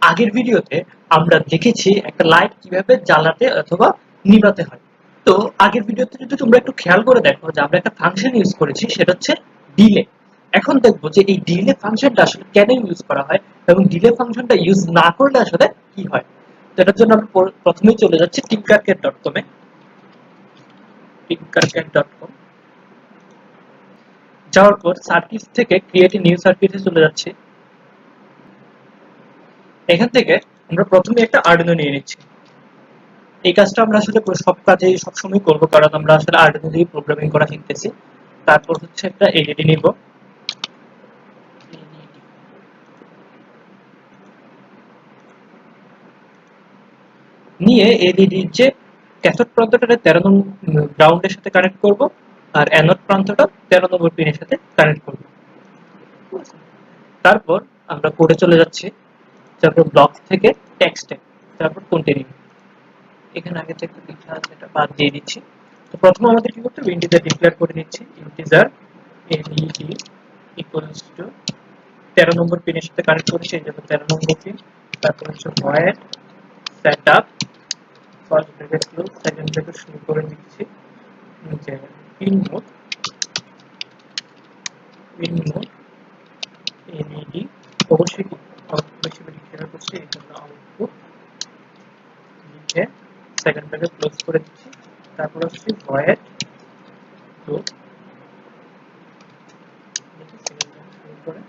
আগের ভিডিওতে আমরা দেখেছি একটা লাইট কীভাবে জ্বালাতে অথবা নিভাতে হয়। তো আগের ভিডিওতে যদি তোমরা একটু খেয়াল করে দেখো যে আমরা একটা ফাংশন ইউজ করেছি, সেটা হচ্ছে ডিলে এখন দেখব যে এই ডিলে ফাংশনটা আসলে কেন ইউজ করা হয় এবং ডিলে ফাংশনটা ইউজ না করলে আসলে কি হয়? তো এটার জন্য আমরা পর- প্রথমেই চলে যাচ্ছি টিঙ্কারক্যাট ডট কমে টিঙ্কারক্যাট ডট কম যাওয়ার পর সার্কিট থেকে ক্রিয়েট নিউ সার্কিটে চলে যাচ্ছি। এখান থেকে আমরা প্রথমে একটা আর্ডিনো নিয়ে নিচ্ছি। এই কাজটা আমরা আসলে সব কাজেই সবসময় করব, কারণ আমরা আসলে আর্ডিনো দিয়ে প্রোগ্রামিং করা শিখতেছি। তারপর হচ্ছে একটা এলইডি নিব। নিয়ে এলইডি যে ক্যাথোড প্রান্তটা তেরো নম্বর গ্রাউন্ডের সাথে কানেক্ট করব, আর অ্যানোড প্রান্তটা তেরো নম্বর পিনের সাথে কানেক্ট করব। তারপর আমরা কোডে চলে যাচ্ছি। তারপর ব্লক থেকে টেক্সটে তারপর কন্টিনিউ এখানে আগে থেকে লেখা আছে, এটা বাদ দিয়ে দিচ্ছি। তো প্রথমে আমাদের কি করতে হবে? ইন্টিজার ডিক্লেয়ার করে নিচ্ছি। ইন্টিজার এনইডি ইকুয়ালস টু তেরো নম্বর পিনের সাথে কানেক্ট করেছি, এই জন্য তেরো নম্বর পিন তারপর হচ্ছে void set up first bracket close second bracket শুরু করে নিচ্ছি যে pin mode pin mode NED অবশ্যই আউটপুট হিসেবে ডিক্লেয়ার করছি এই জন্য লিখে সেকেন্ড ব্র্যাকেট ক্লোজ করে দিচ্ছি তারপর হচ্ছে ভয়েড করে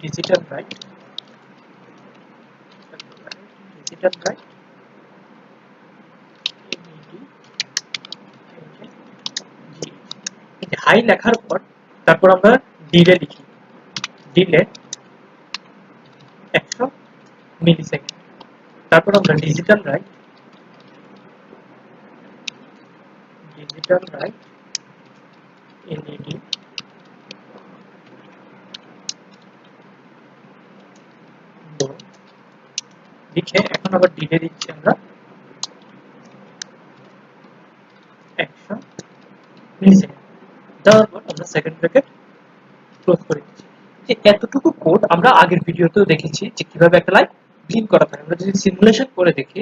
digital write digital write high লেখার পর তারপর আমরা ডিলে লিখি। ডিলে একশো মিলি সেকেন্ড তারপর আমরা digital write digital write LED লিখে এখন আবার ডিলে দিচ্ছি আমরা। একশো মিলি সেকেন্ড দেওয়ার পর আমরা সেকেন্ড ব্র্যাকেট ক্লোজ করে দিচ্ছি। যে এতটুকু কোড আমরা আগের ভিডিওতেও দেখেছি যে কীভাবে একটা লাইট ব্লিঙ্ক করা থাকে। আমরা যদি সিমুলেশন করে দেখি,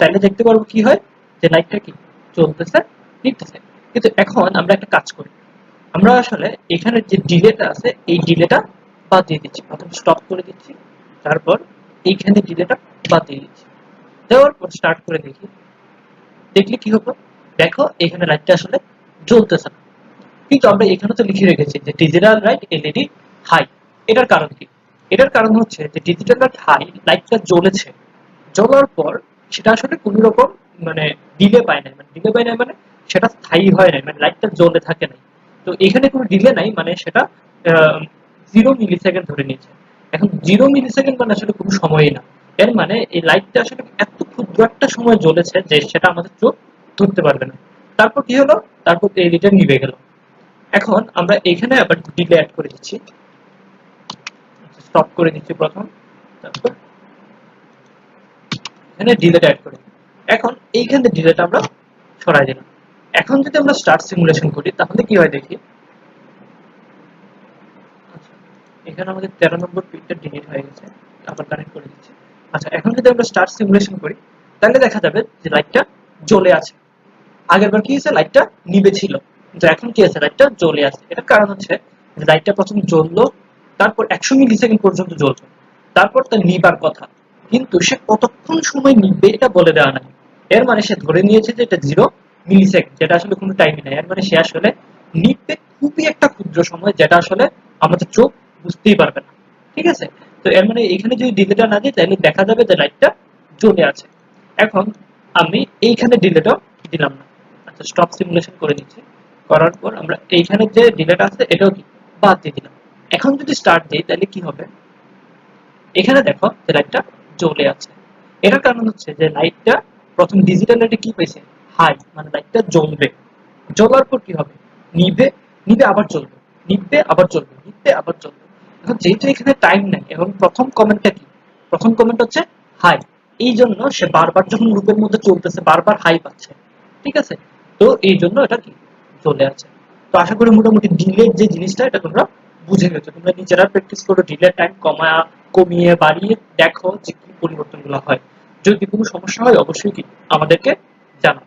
তাহলে দেখতে পারব কি হয়? যে লাইটটা কি? চলতেছে, নিতেছে। কিন্তু এখন আমরা একটা কাজ করি। আমরা আসলে এখানে যে ডিলেটা আছে, এই ডিলেটা বাদ দিয়ে দিচ্ছি। প্রথম স্টপ করে দিচ্ছি, তারপর এইখানে ডিলেটা বাদ দিয়ে দিচ্ছি। দেওয়ার পর স্টার্ট করে দেখি। দেখলে কি হলো? দেখো, এখানে লাইটটা আসলে জ্বলতেছে না। কিন্তু আমরা এখানে তো লিখে রেখেছি যে ডিজিটাল লাইট এলইডি হাই এটার কারণ কি? এটার কারণ হচ্ছে যে ডিজিটাল হাই লাইটটা জ্বলেছে। জ্বলার পর সেটা আসলে কোনো রকম মানে ডিলে পায় না মানে ডিলে পায় না মানে সেটা স্থায়ী হয় না মানে লাইটটা জ্বলে থাকে নাই। তো এখানে কোনো ডিলে নাই মানে সেটা জিরো মিলি সেকেন্ড ধরে নিয়েছে। এখন জিরো মিলি সেকেন্ড মানে আসলে কোনো সময়ই না। এর মানে এই লাইটটা আসলে এত ক্ষুদ্র একটা সময় জ্বলেছে যে সেটা আমাদের চোখ ধরতে পারবে না। তারপর কি হলো? তারপর এলইডিটা নিভে গেল। এখন আমরা এখানে আবার ডিলে অ্যাড করে দিচ্ছি। স্টপ করে দিচ্ছি প্রথম। তারপর এখানে ডিলেটা অ্যাড করে। এখন এইখানে ডিলেটা আমরা সরাই দিলাম। এখন যদি আমরা স্টার্ট সিমুলেশন করি তাহলে কি হয় দেখি? আচ্ছা, এখানে আমাদের তেরো নম্বর পিনটা ডিলিট হয়ে গেছে আবার কানেক্ট করে দিচ্ছি। আচ্ছা এখন যদি আমরা স্টার্ট সিমুলেশন করি তাহলে দেখা যাবে যে লাইটটা জ্বলে আছে। আগেরবার কি হয়েছে? লাইটটা নিবে ছিল। কিন্তু এখন কি আছে লাইটটা জ্বলে আছে। এটার কারণ হচ্ছে লাইটটা প্রথম জ্বললো তারপর একশো মিলি সেকেন্ড পর্যন্ত জ্বলতো তারপর তার নিবার কথা। কিন্তু সে কতক্ষণ সময় নিবে এটা বলে দেওয়া নাই। এর মানে সে ধরে নিয়েছে যে এটা জিরো মিলি সেকেন্ড যেটা আসলে কোনো টাইমই নাই। এর মানে সে আসলে নিবে খুবই একটা ক্ষুদ্র সময়, যেটা আসলে আমাদের চোখ বুঝতেই পারবে না। ঠিক আছে? তো এর মানে এখানে যদি ডিলেটা না দিই তাহলে দেখা যাবে যে লাইটটা জ্বলে আছে। এখন আমি এইখানে ডিলেটা দিলাম না? আচ্ছা স্টপ সিমুলেশন করে দিচ্ছি করার পর আমরা এইখানে যে ডিলেটা আছে, এটাও কি? বাদ দিয়ে দিলাম। এখন যদি স্টার্ট দিই, তাহলে কি হবে? এখানে দেখো যে লাইটটা জ্বলে আছে। এটার কারণ হচ্ছে যে লাইটটা প্রথম ডিজিটাল লাইটে কি পেয়েছে হাই মানে লাইটটা জ্বলবে। জ্বলার পর কি হবে? নিবে নিবে আবার জ্বলবে। নিবে আবার জ্বলবে নিবে আবার জ্বলবে। এখন যেহেতু এখানে টাইম নেই এবং প্রথম কমেন্টটা কি? প্রথম কমেন্ট হচ্ছে হাই এই জন্য সে বারবার যখন লুপের মধ্যে চলতেছে, বারবার হাই পাচ্ছে। ঠিক আছে? তো এই জন্য এটা কি? চলে আছে। তো আশা করি মোটামুটি ডিলের যে জিনিসটা, এটা তোমরা বুঝে গেছো। তোমরা নিজেরা প্র্যাকটিস করো ডিলে টাইম কমা, কমিয়ে বাড়িয়ে দেখো যে কি পরিবর্তনগুলো হয়। যদি কোনো সমস্যা হয়, অবশ্যই কি আমাদেরকে জানাও।